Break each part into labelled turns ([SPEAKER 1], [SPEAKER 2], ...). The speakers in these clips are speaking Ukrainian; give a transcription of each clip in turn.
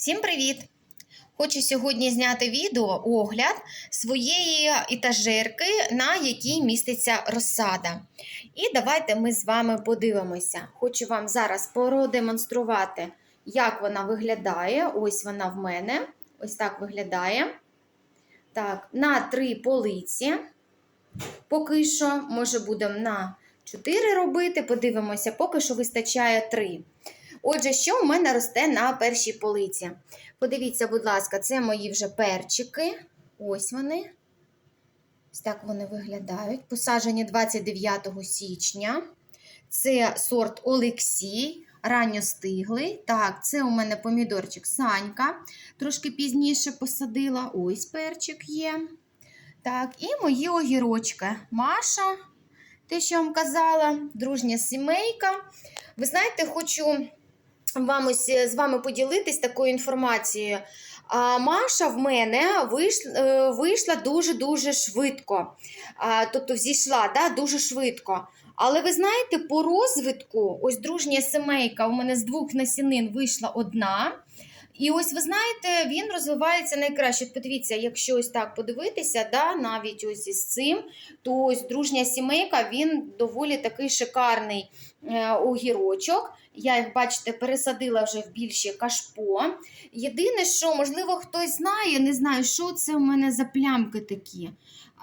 [SPEAKER 1] Всім привіт! Хочу сьогодні зняти відео огляд своєї етажерки, на якій міститься розсада. І давайте ми з вами подивимося. Хочу вам зараз продемонструвати, як вона виглядає. Ось вона в мене. Ось так виглядає. Так, на три полиці. Поки що, може, будемо на 4 робити. Подивимося, поки що вистачає 3. Отже, що у мене росте на першій полиці? Подивіться, будь ласка, це мої вже перчики. Ось вони. Ось так вони виглядають. Посаджені 29 січня. Це сорт Олексій, ранньостиглий. Так, це у мене помідорчик Санька. Трошки пізніше посадила. Ось перчик є. Так, і мої огірочки. Маша, те, що вам казала, дружня сімейка. Ви знаєте, хочу вам ось е, з вами поділитись такою інформацією. А Маша в мене вийшла, е, вийшла дуже-дуже швидко. Тобто зійшла да, дуже швидко. Але ви знаєте, по розвитку, ось дружня сімейка, у мене з двох насінин вийшла одна. І ось ви знаєте, він розвивається найкраще. Подивіться, якщо ось так подивитися, да, навіть ось із цим, то ось дружня сімейка, він доволі такий шикарний огірочок. Я їх, бачите, пересадила вже в більше кашпо. Єдине, що, можливо, хтось знає, не знаю, що це у мене за плямки такі.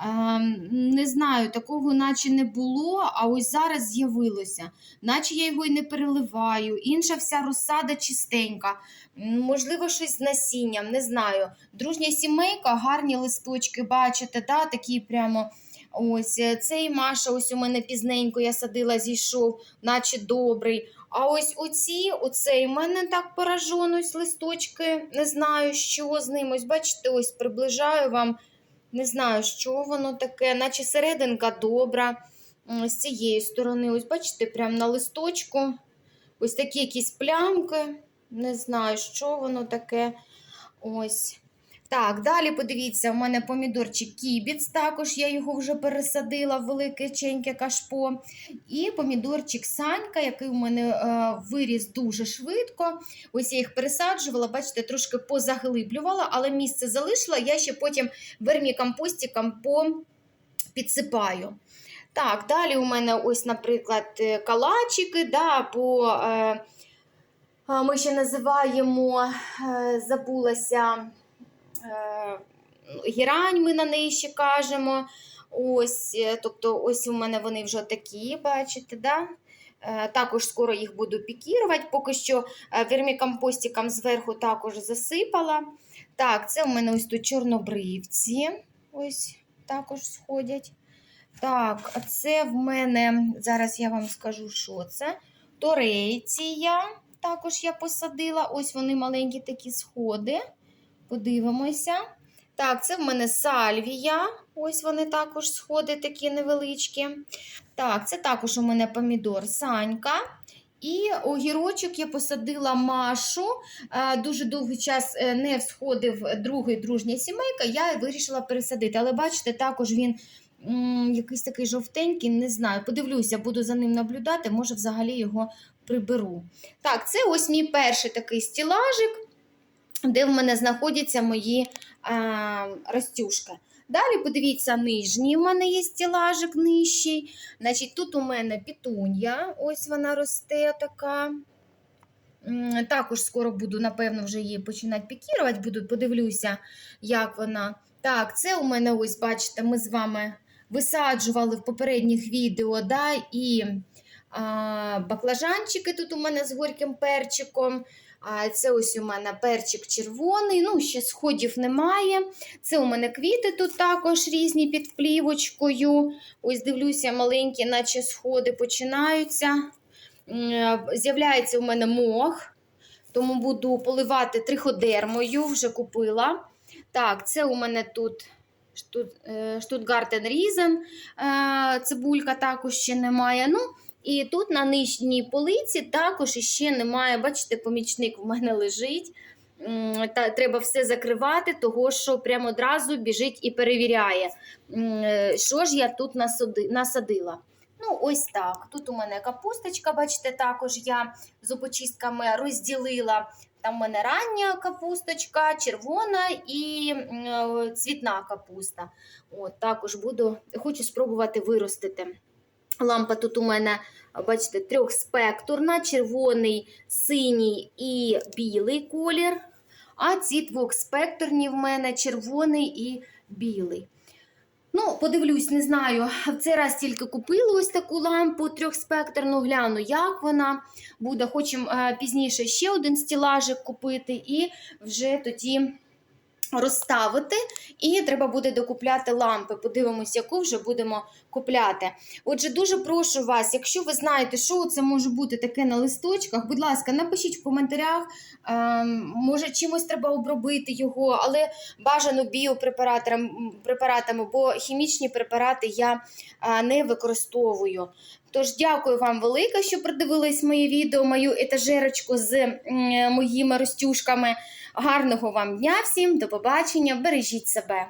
[SPEAKER 1] Ем, не знаю, такого наче не було, а ось зараз з'явилося. Наче я його і не переливаю. Інша вся розсада чистенька. Можливо, щось з насінням, не знаю. Дружня сімейка, гарні листочки, бачите, да, такі прямо. Ось е, цей Маша, ось у мене пізненько я садила, зійшов, наче добрий. А ось оці, оцей у мене так поражено, ось листочки, не знаю, що з ним. Ось бачите, ось приближаю вам. Не знаю, що воно таке, наче серединка добра. З цієї сторони, ось бачите, прямо на листочку. Ось такі якісь плямки. Не знаю, що воно таке. Ось. Так, далі подивіться, у мене помідорчик кібіц, також я його вже пересадила в велике кашпо. І помідорчик Санька, який у мене е, виріс дуже швидко. Ось я їх пересаджувала, бачите, трошки позаглиблювала, але місце залишила. Я ще потім вермікомпостиком підсипаю. Так, далі у мене ось, наприклад, е, калачики, да, по, е, ми ще називаємо, е, забулася, гірань, ми на неї ще кажемо. Ось, е, тобто, ось у мене вони вже такі, бачите, да? Е, Також скоро їх буду пікірувати. Поки що е, вермікомпостиком зверху також засипала. Так, це у мене ось тут чорнобривці. Ось також сходять. Так, а це в мене, зараз я вам скажу, що це. Торейція. Також я посадила. Ось вони маленькі такі сходи. Подивимося. Так, це в мене сальвія. Ось вони також сходи такі невеличкі. Так, це також у мене помідор Санька. І огірочок я посадила Машу. Е, Дуже довгий час е, не всходив другий дружня сімейка. Я вирішила пересадити. Але бачите, також він якийсь такий жовтенький, не знаю. Подивлюся, буду за ним наблюдати, може, взагалі його приберу. Так, це ось мій перший такий стілажик, де в мене знаходяться мої а, ростюшки. Далі подивіться, нижній в мене є стілажик нижчий. Значить, Тут у мене пітунья, ось вона росте така. Також скоро буду, напевно, вже її починати пікірувати, буду, подивлюся, як вона. Так, це у мене, ось, бачите, ми з вами висаджували в попередніх відео, да, і баклажанчики тут у мене з горьким перчиком. Це ось у мене перчик червоний, ну, ще сходів немає. Це у мене квіти тут також різні під плівочкою. Ось дивлюся, маленькі, наче сходи починаються. З'являється у мене мох, тому буду поливати триходермою, вже купила. Так, це у мене тут е, Штутгартен Різен, е, цибулька також ще немає. Ну, і тут на нижній полиці також іще немає. Бачите, помічник в мене лежить. Та, треба все закривати, того що прямо одразу біжить і перевіряє, е, що ж я тут насадила. Ну, ось так. Тут у мене капусточка, бачите, також я зубочистками розділила Там в мене рання капусточка, червона і е, цвітна капуста. От, також буду, хочу спробувати виростити. Лампа тут у мене, бачите, трьохспектурна, червоний, синій і білий колір. А ці двохспекторні в мене червоний і білий. Ну, подивлюсь, не знаю. В цей раз тільки купила ось таку лампу трьохспекторну, гляну, як вона буде. Хочемо е, пізніше ще один стілажик купити і вже тоді розставити. І треба буде докупляти лампи. Подивимось, яку вже будемо купляти. Отже, дуже прошу вас, якщо ви знаєте, що це може бути таке на листочках, будь ласка, напишіть в коментарях. Ем, може, чимось треба обробити його, але бажано біопрепаратами, препаратами, бо хімічні препарати я а, не використовую. Тож дякую вам велике, що придивились моє відео, мою етажерочку з моїми ростюшками. Гарного вам дня всім, до побачення, бережіть себе.